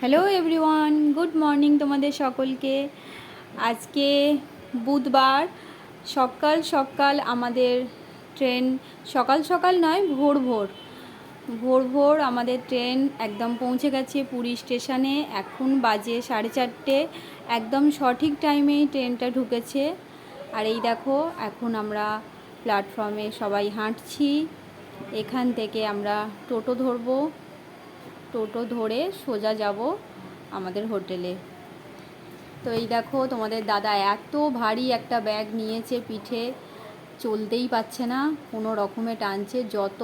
Hello everyone, good morning তোমাদের সকলকে। আজকে বুধবার, সকাল সকাল আমাদের ট্রেন, সকাল সকাল নয়, ভোর ভোর। ভোর ভোর আমাদের ট্রেন একদম পৌঁছে গেছে পুরী স্টেশনে। এখন বাজে সাড়ে চারটে। একদম সঠিক টাইমেই ট্রেনটা ঢুকেছে। আর এই দেখো, এখন আমরা প্ল্যাটফর্মে সবাই হাঁটছি। এখান থেকে আমরা টোটো ধরবো। টোটো ধরে সোজা যাব আমাদের হোটেলে। তো এই দেখো, তোমাদের দাদা এত ভারী একটা ব্যাগ নিয়েছে পিঠে, চলতেই পারছে না, কোনো রকমে টানছে, যত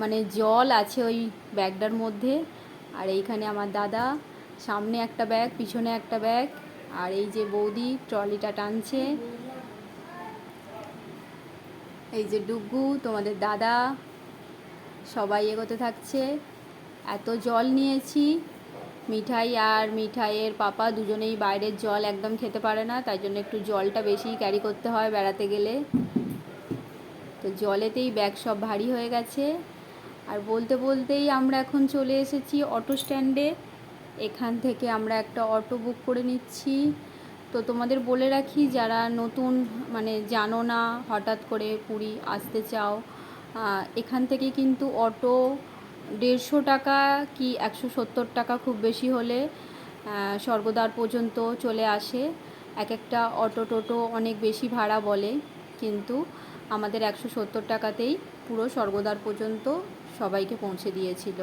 মানে জল আছে ওই ব্যাগটার মধ্যে। আর এইখানে আমার দাদা, সামনে একটা ব্যাগ, পিছনে একটা ব্যাগ, আর এই যে বৌদি ট্রলিটা টানছে। এই যে ডুগু, তোমাদের দাদা, সবাই এগোতে থাকছে। এত জল নিয়েছি। মিঠাই আর মিঠাইয়ের পাপা দুজনেই বাইরের জল একদম খেতে পারে না, তাই জন্য একটু জলটা বেশি ক্যারি করতে হয় বেড়াতে গেলে। তো জলেতেই ব্যাগ সব ভারী হয়ে গেছে। আর বলতে বলতেই আমরা এখন চলে এসেছি অটো স্ট্যান্ডে এখান থেকে আমরা একটা অটো বুক করে নিচ্ছি। তো তোমাদের বলে রাখি, যারা নতুন মানে জানো না, হঠাৎ করে পুরী আসতে চাও এখান থেকে কিন্তু অটো দেড়শো টাকা কি একশো সত্তর টাকা খুব বেশি হলে স্বর্গদ্বার পর্যন্ত চলে আসে। এক একটা অটো টোটো অনেক বেশি ভাড়া বলে, কিন্তু আমাদের একশো সত্তর টাকাতেই পুরো স্বর্গদ্বার পর্যন্ত সবাইকে পৌঁছে দিয়েছিল।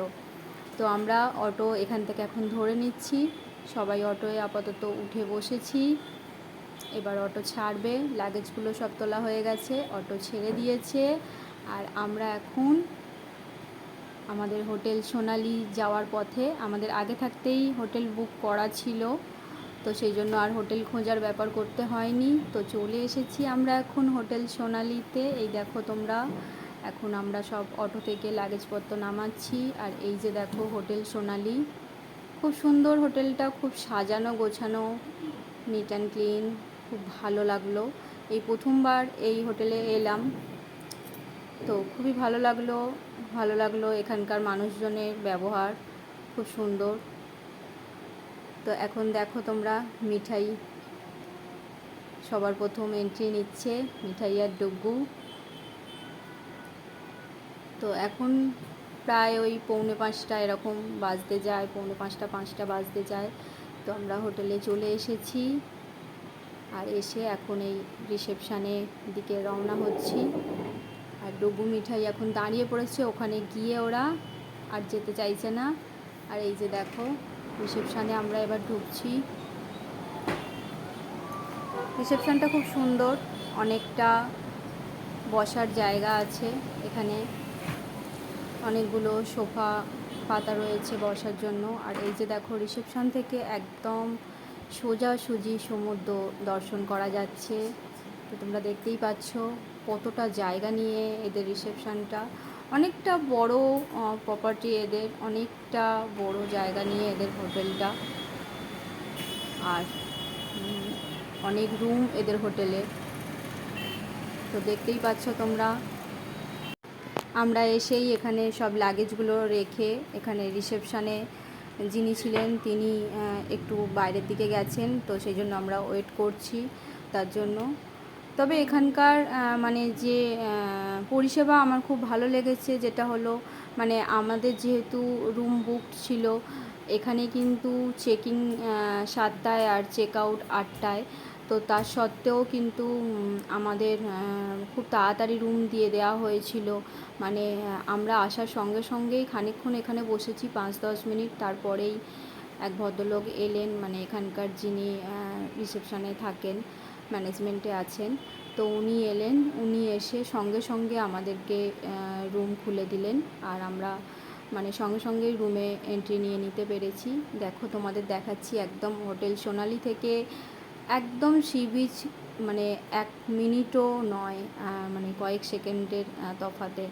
তো আমরা অটো এখান থেকে এখন ধরে নিচ্ছি। সবাই অটোয় আপাতত উঠে বসেছি। এবার অটো ছাড়বে লাগেজগুলো সব তোলা হয়ে গেছে, অটো ছেড়ে দিয়েছে। আর আমরা এখন আমাদের হোটেল সোনালি যাওয়ার পথে আমাদের আগে থাকতেই হোটেল বুক করা ছিল, তো সেই জন্য আর হোটেল খোঁজার ব্যাপার করতে হয়নি। তো চলে এসেছি আমরা এখন হোটেল সোনালিতে। এই দেখো তোমরা, এখন আমরা সব অটো থেকে লাগেজপত্র নামাচ্ছি। আর এই যে দেখো হোটেল সোনালি, খুব সুন্দর হোটেলটা, খুব সাজানো গোছানো নিট অ্যান্ড ক্লিন খুব ভালো লাগল। এই প্রথমবার এই হোটেলে এলাম, তো খুবই ভালো লাগল। ভালো লাগল। এখানকার মানুষজনের ব্যবহার খুব সুন্দর। তো এখন দেখো তোমরা, মিঠাই সবার প্রথম এন্ট্রি নিচ্ছে, মিঠাই আর ডুগু। তো এখন প্রায় ওই পৌনে পাঁচটা এরকম বাজতে যায়, পৌনে পাঁচটা পাঁচটা বাজতে যায়। তো আমরা হোটেলে চলে এসেছি আর এসে এখন এই রিসেপশানের দিকে রওনা হচ্ছি। ডুগু মিঠাই এখন দাঁড়িয়ে পড়েছে, ওখানে গিয়ে ওরা আর যেতে চাইছে না। আর এই যে দেখো, রিসেপশানে আমরা এবার ঢুকছি। রিসেপশানটা খুব সুন্দর, অনেকটা বসার জায়গা আছে এখানে। অনেকগুলো সোফা পাতা রয়েছে বসার জন্য। আর এই যে দেখো, রিসেপশান থেকে একদম সোজাসুজি সমুদ্র দর্শন করা যাচ্ছে। তোমরা দেখতেই পাচ্ছ কতটা জায়গা নিয়ে এদের রিসেপশানটা। অনেকটা বড় প্রপার্টি এদের, অনেকটা বড় জায়গা নিয়ে এদের হোটেলটা। আর অনেক রুম এদের হোটেলে। তো দেখতেই পাচ্ছ তোমরা। আমরা এসেই এখানে সব লাগেজগুলো রেখে এখানে রিসেপশানে যিনি ছিলেন তিনি একটু বাইরের দিকে গেছেন, তো সেই জন্য আমরা ওয়েট করছি তার জন্য। তবে এখানকার মানে যে পরিষেবা আমার খুব ভালো লেগেছে, যেটা হলো মানে আমাদের যেহেতু রুম বুক ছিল, এখানে কিন্তু চেকিং সাতটায় আর চেক আউট আটটায়। তো তার সত্ত্বেও কিন্তু আমাদের খুব তাড়াতাড়ি রুম দিয়ে দেওয়া হয়েছিল। মানে আমরা আসার সঙ্গে সঙ্গেই খানিকক্ষণ এখানে বসেছি পাঁচ দশ মিনিট। তারপরেই এক ভদ্রলোক এলেন মানে এখানকার যিনি রিসেপশানে থাকেন। ম্যানেজমেন্টে আছেন। তো উনি এলেন, উনি এসে সঙ্গে সঙ্গে আমাদেরকে রুম খুলে দিলেন। আর আমরা মানে সঙ্গে সঙ্গেই রুমে এন্ট্রি নিয়ে নিতে পেরেছি। দেখো, তোমাদের দেখাচ্ছি একদম হোটেল সোনালি থেকে একদম সি বিচ মানে এক মিনিটও নয় মানে কয়েক সেকেন্ডের তফাতে।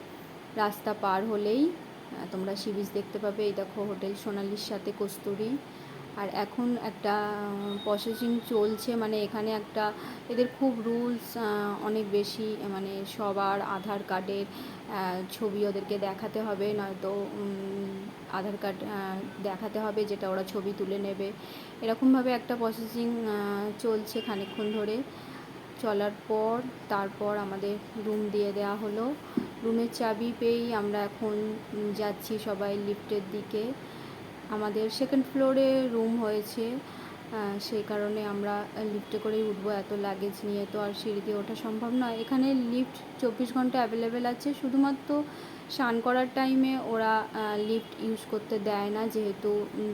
রাস্তা পার হলেই তোমরা সি বিচ দেখতে পাবে। এই দেখো হোটেল সোনালির সাথে কস্তুরি। আর এখন একটা প্রসেসিং চলছে মানে এখানে একটা, এদের খুব রুলস অনেক বেশি মানে সবার আধার কার্ডের ছবি ওদেরকে দেখাতে হবে, নয়তো আধার কার্ড দেখাতে হবে যেটা ওরা ছবি তুলে নেবে। এরকমভাবে একটা প্রসেসিং চলছে খানিকক্ষণ ধরে। চলার পর, তারপর আমাদের রুম দিয়ে দেওয়া হলো। রুমের চাবি পেয়েই আমরা এখন যাচ্ছি সবাই লিফটের দিকে। আমাদের সেকেন্ড ফ্লোরে রুম হয়েছে। সেই কারণে আমরা লিফটে করেই উঠবো, এত লাগেজ নিয়ে তো আর সিঁড়ি দিয়ে ওঠা সম্ভব নয়। এখানে লিফট চব্বিশ ঘণ্টা অ্যাভেলেবেল আছে। শুধুমাত্র স্নান করার টাইমে ওরা লিফট ইউজ করতে দেয় না, যেহেতু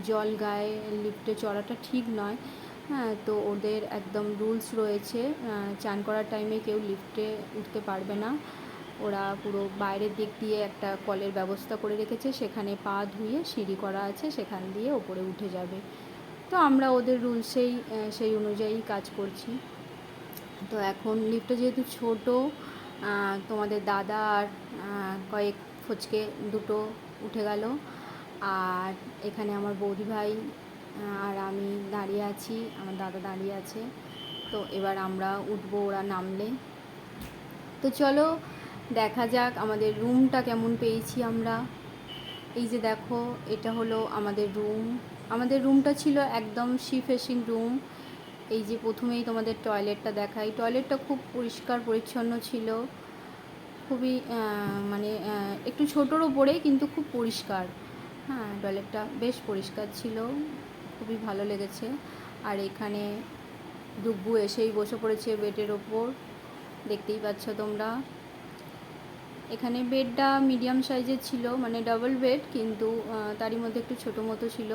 জল গায়ে লিফটে চড়াটা ঠিক নয়। হ্যাঁ তো ওদের একদম রুলস রয়েছে। চান করার টাইমে কেউ লিফটে উঠতে পারবে না। ওরা পুরো বাইরের দিক দিয়ে একটা কলের ব্যবস্থা করে রেখেছে, সেখানে পা ধুয়ে সিঁড়ি করা আছে, সেখান দিয়ে ওপরে উঠে যাবে। তো আমরা ওদের রুলসেই সেই অনুযায়ী কাজ করছি। তো এখন লিফটটা যেহেতু ছোট তোমাদের দাদা আর কয়েক ফচকে দুটো উঠে গেল। আর এখানে আমার বৌদি ভাই আর আমি দাঁড়িয়ে আছি, আমার দাদা দাঁড়িয়ে আছে। তো এবার আমরা উঠবো, ওরা নামলে। তো চলো দেখা যাক আমাদের রুমটা কেমন পেয়েছি আমরা। এই যে দেখো, এটা হলো আমাদের রুম আমাদের রুমটা ছিল একদম সি ফেসিং রুম এই যে প্রথমেই তোমাদের টয়লেটটা দেখাই টয়লেটটা খুব পরিষ্কার, পরিচ্ছন্ন ছিল। খুবই মানে একটু ছোটোর ওপরে, কিন্তু খুব পরিষ্কার। হ্যাঁ টয়লেটটা বেশ পরিষ্কার ছিল। খুবই ভালো লেগেছে। আর এখানে ডুব্বু এসেই বসে পড়েছে বেডের ওপর। দেখতেই পাচ্ছ তোমরা। এখানে বেডটা মিডিয়াম সাইজের ছিল মানে ডাবল বেড কিন্তু তারই মধ্যে একটু ছোটো মতো ছিল।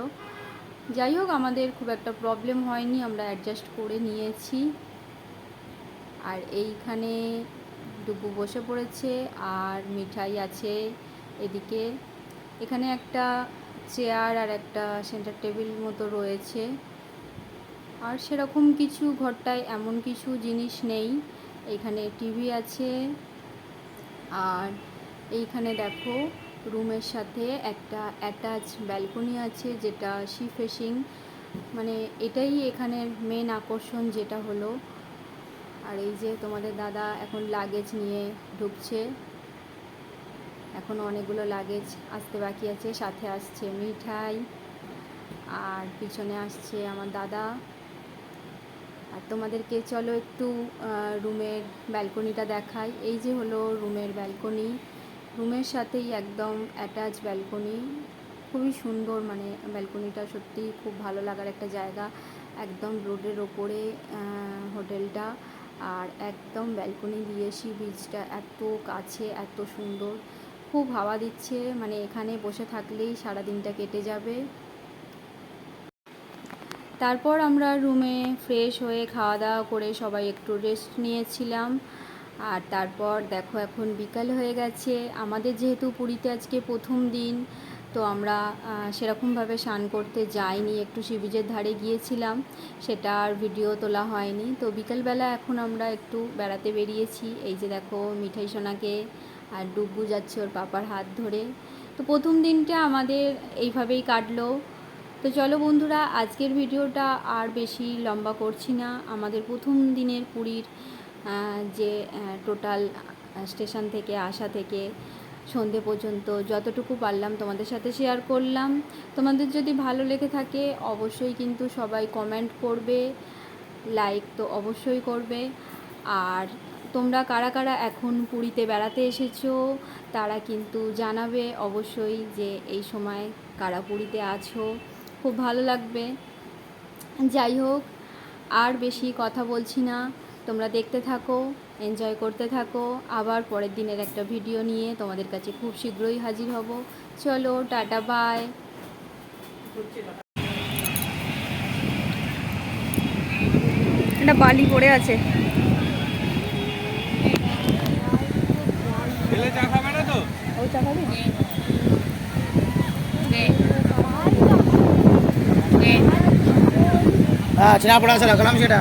যাই হোক, আমাদের খুব একটা প্রবলেম হয়নি, আমরা অ্যাডজাস্ট করে নিয়েছি। আর এইখানে ডুবু বসে পড়েছে, আর মিঠাই আছে এদিকে। এখানে একটা চেয়ার আর একটা সেন্টার টেবিল মতো রয়েছে। আর সেরকম কিছু, ঘরটায় এমন কিছু জিনিস নেই। এখানে টিভি আছে। আর এইখানে দেখো রুমের সাথে একটা অ্যাটাচ ব্যালকনি আছে যেটা সি ফেসিং মানে এটাই এখানের মেন আকর্ষণ যেটা হলো। আর এই যে তোমাদের দাদা এখন লাগেজ নিয়ে ঢুকছে। এখন অনেকগুলো লাগেজ আসতে বাকি আছে, সাথে আসছে মিঠাই, আর পিছনে আসছে আমার দাদা। আর তোমাদেরকে চলো একটু রুমের ব্যালকনিটা দেখাই। এই যে হলো রুমের ব্যালকনি। রুমের সাথেই একদম অ্যাটাচ ব্যালকনি। খুবই সুন্দর মানে ব্যালকনিটা সত্যি খুব ভালো লাগার একটা জায়গা। একদম রোডের ওপরে হোটেলটা। আর একদম ব্যালকনি দিয়ে সি বিচটা এত কাছে, এত সুন্দর। খুব হাওয়া দিচ্ছে। মানে এখানে বসে থাকলেই সারা দিনটা কেটে যাবে। তারপর আমরা রুমে ফ্রেশ হয়ে খাওয়া দাওয়া করে সবাই একটু রেস্ট নিয়েছিলাম। আর তারপর দেখো এখন বিকাল হয়ে গেছে। আমাদের যেহেতু পুরীতে আজকে প্রথম দিন, তো আমরা সেরকমভাবে স্নান করতে যাইনি। একটু শিবিজের ধারে গিয়েছিলাম, সেটা আর ভিডিও তোলা হয়নি। তো বিকালবেলা এখন আমরা একটু বেড়াতে বেরিয়েছি। এই যে দেখো মিঠাই সোনাকে আর ডুব্বু যাচ্ছে ওর পাপার হাত ধরে। তো প্রথম দিনটা আমাদের এইভাবেই কাটলো। তো চলো বন্ধুরা, আজকের ভিডিওটা আর বেশি লম্বা করছি না। আমাদের প্রথম দিনের পুরীর যে টোটাল স্টেশন থেকে, আসা থেকে, সন্ধে পর্যন্ত যতটুকু পারলাম তোমাদের সাথে শেয়ার করলাম। তোমাদের যদি ভালো লেগে থাকে, অবশ্যই কিন্তু সবাই কমেন্ট করবে লাইক তো অবশ্যই করবে। আর তোমরা কারা কারা এখন পুরীতে বেড়াতে এসেছ, তারা কিন্তু জানাবে অবশ্যই যে এই সময় কারা পুরীতে আছো। খুব ভালো লাগবে। যাই হোক আর বেশি কথা বলছি না। তোমরা দেখতে থাকো এনজয় করতে থাকো। আবার পরের দিনের একটা ভিডিও নিয়ে তোমাদের কাছে খুব শীঘ্রই হাজির হব। চলো টাটা বাই একটা বালি পড়ে আছে। ছেলে চা খাবে না তো? ওই চা খাবি? হ্যাঁ ছেঁড়া পড়া আছে রাখলাম সেটা